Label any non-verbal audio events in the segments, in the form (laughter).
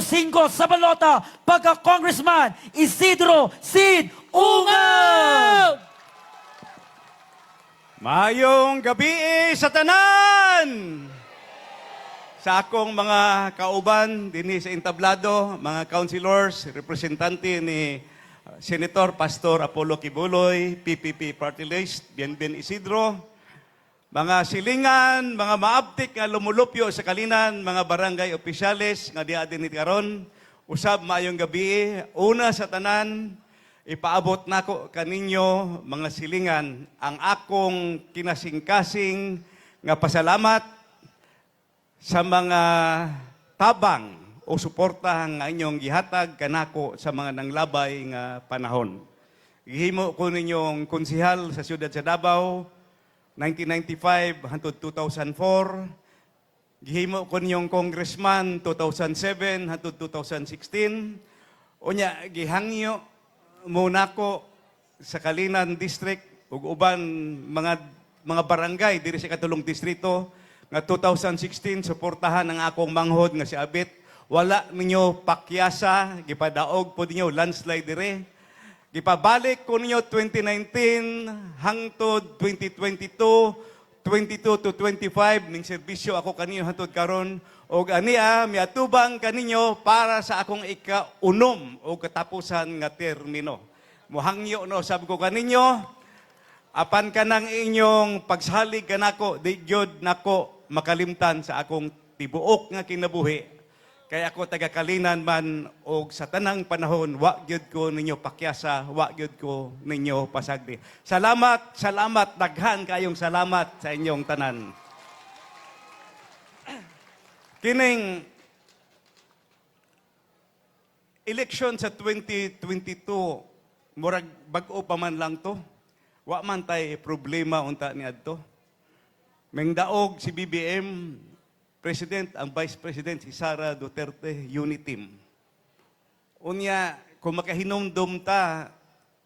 5 sa balota pagka-congressman Isidro Sid Ungaw! Mayong gabi sa tanan! Sa akong mga kauban dinhi sa entablado, mga councilors, representante ni uh, Senator Pastor Apollo Kibuloy, PPP Party List, Bienben Isidro, mga silingan, mga maabtik nga lumulupyo sa kalinan, mga barangay opisyales nga diha din karon, usab maayong gabi, una sa tanan, ipaabot nako kaninyo mga silingan ang akong kinasingkasing nga pasalamat sa mga tabang o suporta nga inyong gihatag kanako sa mga nanglabay nga panahon. Gihimo ko ninyong konsihal sa siyudad sa Davao 1995 hangtod 2004. Gihimo ko ninyong congressman 2007 hangtod 2016. Unya gihangyo muna ko sa Kalinan District ug uban mga mga barangay diri sa katulong distrito nga 2016 suportahan ang akong manghod nga si Abit wala ninyo pakyasa gipadaog po ninyo landslide dire gipabalik ko ninyo 2019 hangtod 2022 22 to 25 ning serbisyo ako kaninyo hangtod karon. Og ania miatubang kaninyo para sa akong ikaunom o katapusan nga termino. Muhangyo no sab ko kaninyo apan kanang inyong pagsalig kanako di gyud nako makalimtan sa akong tibuok nga kinabuhi kay ako taga Kalinan man og sa tanang panahon wa gyud ko ninyo pakyasa wa gyud ko ninyo pasagdi. Salamat salamat daghan kayong salamat sa inyong tanan. Kining election sa 2022 murag bag-o pa man lang to. Wa man tay problema unta ni adto. Mengdaog si BBM President ang Vice President si Sara Duterte unit team. Unya kung makahinomdom ta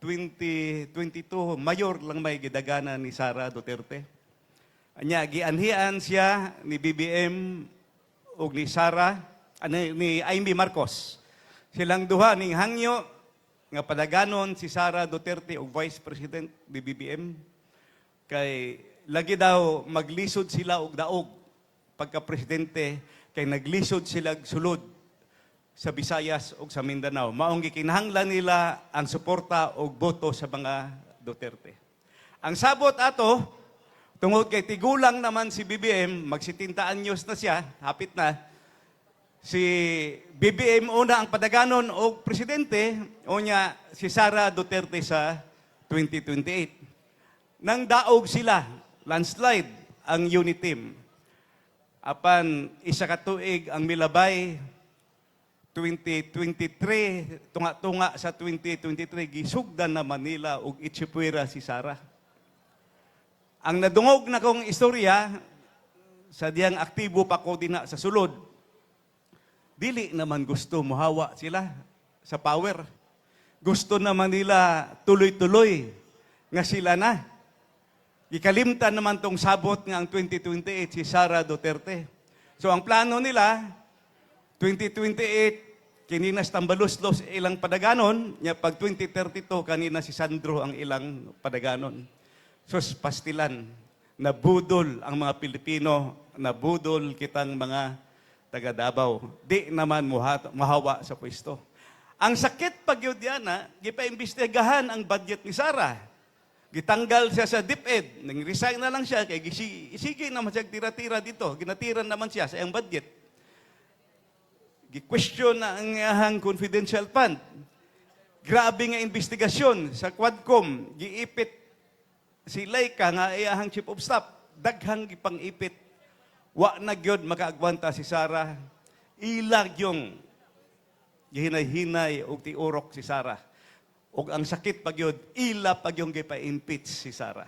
2022 mayor lang may gidagana ni Sara Duterte. Anya gianhian siya ni BBM ug ni Sara ani ni Amy Marcos. Silang duha ning hangyo nga padaganon si Sara Duterte og Vice President ni BBM kay lagi daw maglisod sila og daog pagka presidente kay naglisod sila sulod sa Visayas ug sa Mindanao. Maong gikinahanglan nila ang suporta og boto sa mga Duterte. Ang sabot ato tungod kay tigulang naman si BBM, magsitinta anyos na siya, hapit na, si BBM una ang padaganon o presidente o niya si Sara Duterte sa 2028. Nang daog sila, landslide ang unit team. Apan isa ka tuig ang milabay 2023 tunga-tunga sa 2023 gisugdan na Manila ug Itchipuera si Sara. Ang nadungog na kong istorya sa diyang aktibo pa ko din sa sulod dili naman gusto muhawa sila sa power. Gusto naman nila tuloy-tuloy nga sila na. Ikalimtan naman tong sabot nga ang 2028 si Sara Duterte. So ang plano nila, 2028, kininas tambaluslos ilang padaganon, nya pag 2032, kanina si Sandro ang ilang padaganon. Sus, pastilan, nabudol ang mga Pilipino, nabudol kitang mga taga Davao. Di naman muhat, mahawa sa pwesto. Ang sakit pag yun ha, gipaimbestigahan ang budget ni Sara. Gitanggal siya sa DepEd. Nang resign na lang siya, kay sige naman siya tira-tira dito. Ginatiran naman siya sa iyang budget. Gi-question ang iyahang confidential fund. Grabe nga investigasyon sa Quadcom. Giipit si Laika nga iyahang chief of staff. Daghang gipang-ipit Wa na gyud makaagwanta si Sara. Ilag yung gihinay-hinay og tiurok si Sara. Og ang sakit pag yun, ila pag yung gipa-impeach si Sara.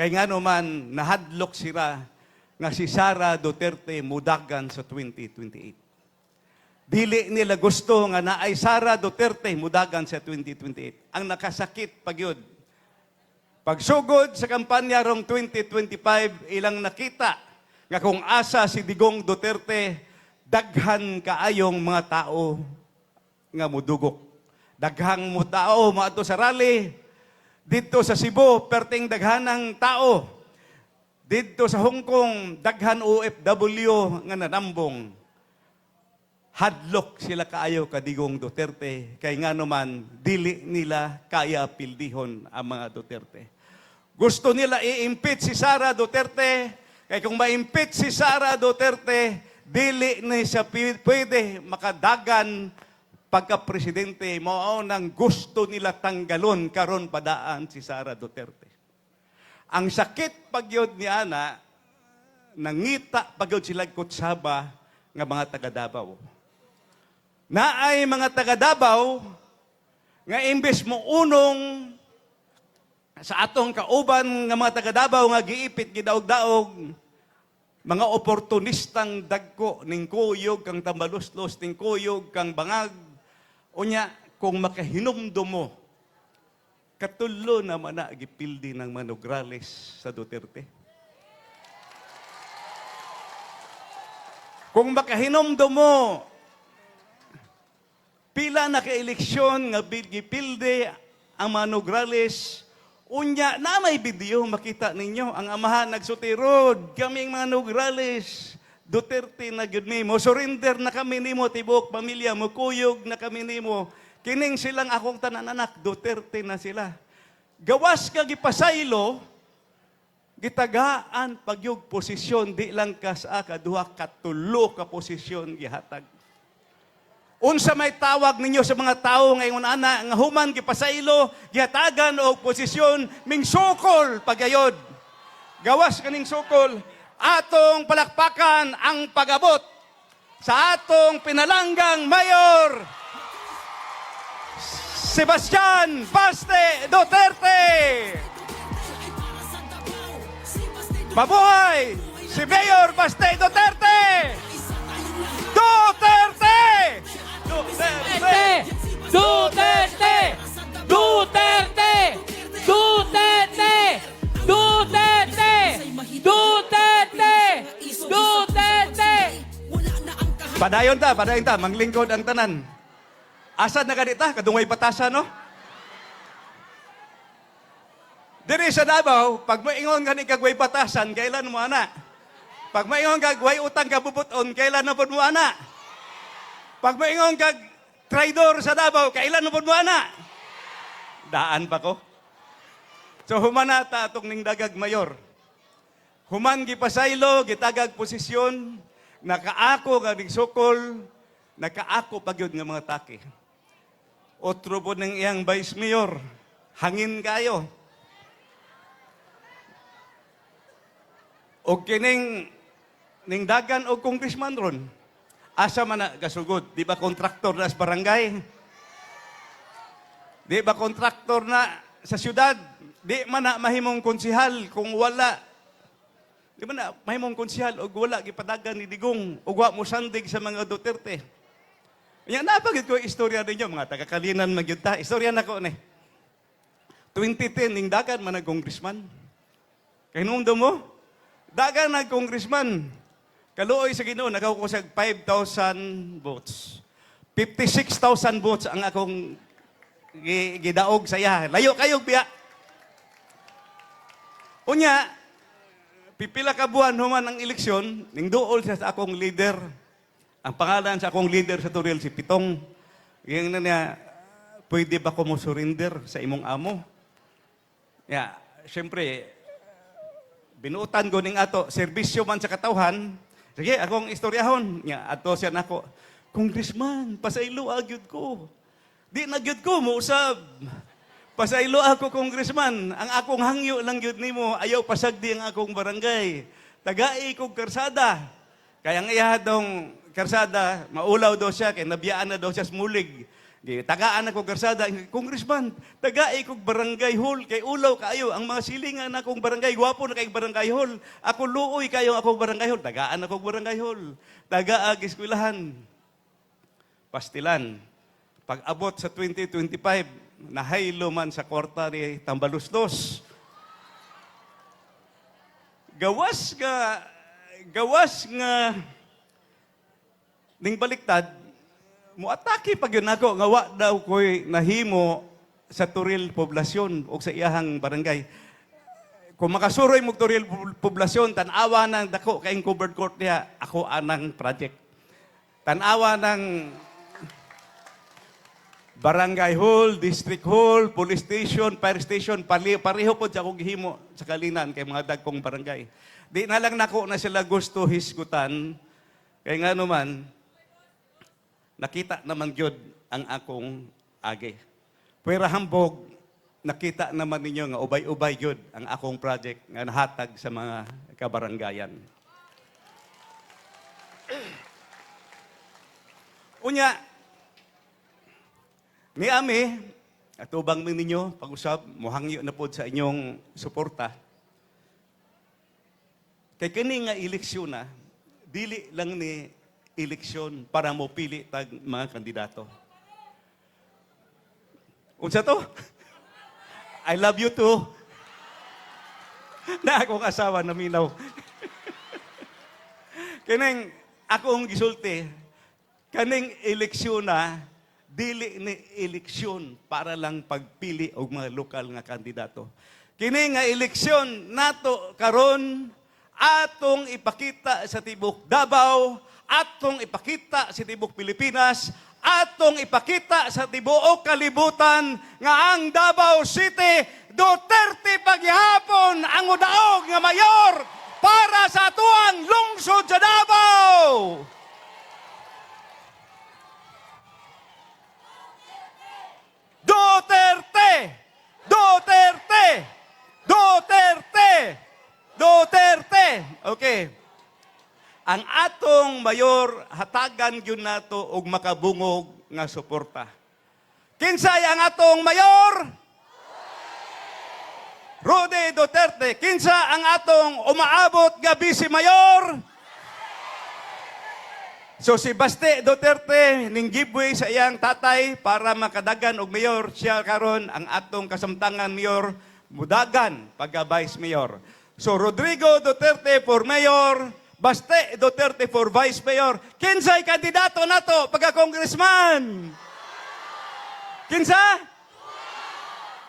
Kay nga naman, nahadlok sila nga si Sara Duterte mudagan sa 2028. Dili nila gusto nga na ay Sara Duterte mudagan sa 2028. Ang nakasakit pag yun. Pagsugod sa kampanya rong 2025, ilang nakita nga kung asa si Digong Duterte, daghan kaayong mga tao nga mudugok. Daghang mo tao maato sa rally. Dito sa Cebu, perting daghanang tao. Dito sa Hong Kong, daghan OFW nga nanambong. Hadlok sila kaayo kadigong Duterte. Kay nga naman, dili nila kaya pildihon ang mga Duterte. Gusto nila i-impeach si Sara Duterte. Kaya kung ma-impeach si Sara Duterte, dili na siya pwede makadagan pagka-presidente. Mao nang gusto nila tanggalon karon padaan si Sara Duterte. Ang sakit pagyod ni Ana, nangita pagyod sila kutsaba nga mga taga Davao. Naay mga taga Davao nga imbes mo unong sa atong kauban nga mga taga Davao nga giipit gidaog-daog mga oportunistang dagko ning kuyog kang tambaluslos ning kuyog kang bangag unya kung makahinumdum mo katulo na gipildi ng Manograles sa Duterte. Kung makahinomdom mo, pila na ka-eleksyon nga gipilde ang Manograles, unya na may video makita ninyo ang amahan nagsutirod kaming Manograles. Duterte na gyud nimo surrender na kami nimo tibok pamilya mo kuyog na kami nimo. Kining silang akong tanananak Duterte na sila. Gawas ka gipasaylo gitagaan pagyog posisyon di lang ka sa kaduha katulo ka posisyon gihatag. Unsa may tawag ninyo sa mga tao ngayon ana nga human gipasaylo gihatagan og posisyon ming sukol pagayod. Gawas kaning sukol atong palakpakan ang pagabot sa atong pinalanggang mayor Sebastian Paste Duterte Mabuhay si Mayor Baste! Duterte! Duterte! Duterte! Duterte! Padayon ta, padayon ta, manglingkod ang tanan. Asad na kadita, kadungay patasa, no? Diri sa Davao, pag moingon ka ni kagway patasan, kailan mo ana? Pag moingon kag way utang ka bubuton, kailan na mo ana? Pag moingon kag traidor sa Davao, kailan na pud mo ana? Daan pa ko. So humana ta atong ning dagag mayor. Human gipasaylo, gitagag posisyon, nakaako nga ning sukol, nakaako pagyud nga mga taki. Otro po ng iyang vice mayor, hangin kayo. O kining ning dagan o congressman ron, asa man na kasugod, di ba kontraktor na sa barangay? Di ba kontraktor na sa syudad? Di man na mahimong konsihal kung wala Di ba na, may mong konsyal o wala gipadagan ni Digong o mo sandig sa mga Duterte. Yan napagid ko istorya ninyo, mga taga-kalinan magyud ta. Istorya na ko ni. 2010, ning dagan man ang congressman. Kay nung mo, dagan nag congressman. Kaluoy sa Ginoo nakakusag 5,000 votes. 56,000 votes ang akong gi- gidaog sa iya. Layo kayo biya. Unya, pipila ka buwan human ang eleksyon, ning duol siya sa akong leader. Ang pangalan sa akong leader sa Turil, si Pitong. Yung na niya, pwede ba ko mo surrender sa imong amo? Ya, syempre, binuutan ko ning ato, serbisyo man sa katawhan, sige, akong istoryahon. Ya, ato siya nako, Congressman, pasaylo agyud ko. Di na gyud ko mo usab. Pasaylo ako, congressman. Ang akong hangyo lang yun nimo, ayaw pasagdi ang akong barangay. Tagai kong karsada. Kaya ang iya dong karsada, maulaw daw siya, kaya nabiyaan na daw siya smulig. Di, tagaan ako karsada, congressman, tagai kong barangay hall, kay ulaw kayo, ang mga silingan akong barangay, gwapo na kayong barangay hall. Ako luoy kayo akong barangay hall, tagaan akong barangay hall. Taga-ag eskwelahan. Pastilan. Pag abot sa 2025, nahaylo man sa kwarta ni Tambaluslos. Gawas nga gawas nga ning baliktad mo atake pag yun ako nga wa daw koy nahimo sa Turil poblasyon o sa iyahang barangay. Kung makasuroy mo Turil po- poblasyon, tanawa ng dako kaing covered court niya, ako anang project. Tanawa ng barangay hall, district hall, police station, fire station, pali, pareho po sa akong gihimo sa kalinan kay mga dagkong barangay. Di na lang nako na sila gusto hisgutan, kay nga naman, nakita naman gyud ang akong agi. Pero hambog, nakita naman ninyo nga ubay-ubay gyud ang akong project nga nahatag sa mga kabarangayan. Unya, ni Ami, atubang min ninyo, pag-usap, muhangyo na po sa inyong suporta. Kay kini nga eleksyon na, dili lang ni eleksyon para mo pili tag mga kandidato. Unsa to? I love you too. (laughs) na akong asawa na minaw. (laughs) Kining akong gisulti, kaning eleksyon na, dili ni eleksyon para lang pagpili og mga lokal nga kandidato. Kini nga eleksyon nato karon atong ipakita sa tibok Davao, atong ipakita sa tibok Pilipinas, atong ipakita sa tibuok kalibutan nga ang Davao City Duterte paghihapon ang udaog nga mayor para sa tuang lungsod sa Davao. Duterte! Duterte! Duterte! Duterte! Okay. Ang atong mayor hatagan gyud nato og makabungog nga suporta. Kinsay ang atong mayor? Rudy Duterte. Kinsa ang atong umaabot nga vice mayor? So si Baste Duterte ning giveaway sa iyang tatay para makadagan og mayor siya karon ang atong kasamtangan mayor mudagan pagka vice mayor. So Rodrigo Duterte for mayor, Baste Duterte for vice mayor. Kinsay kandidato nato pagka congressman? Kinsa?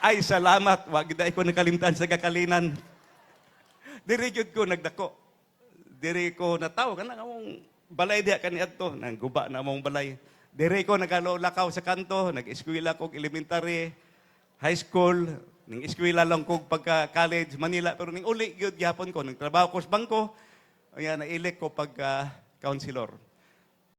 Ay salamat, wag gid ko nakalimtan sa kakalinan. Diri gyud ko nagdako. Diri ko nataw kana among balay diha kani adto nang guba na among balay. Diri ko nagalakaw sa kanto, nag-eskwela kog elementary, high school, ning eskwela lang kog pagka college Manila pero ning uli gyud gyapon ko nagtrabaho ko sa bangko. Ayan, nailek ko pagka counselor.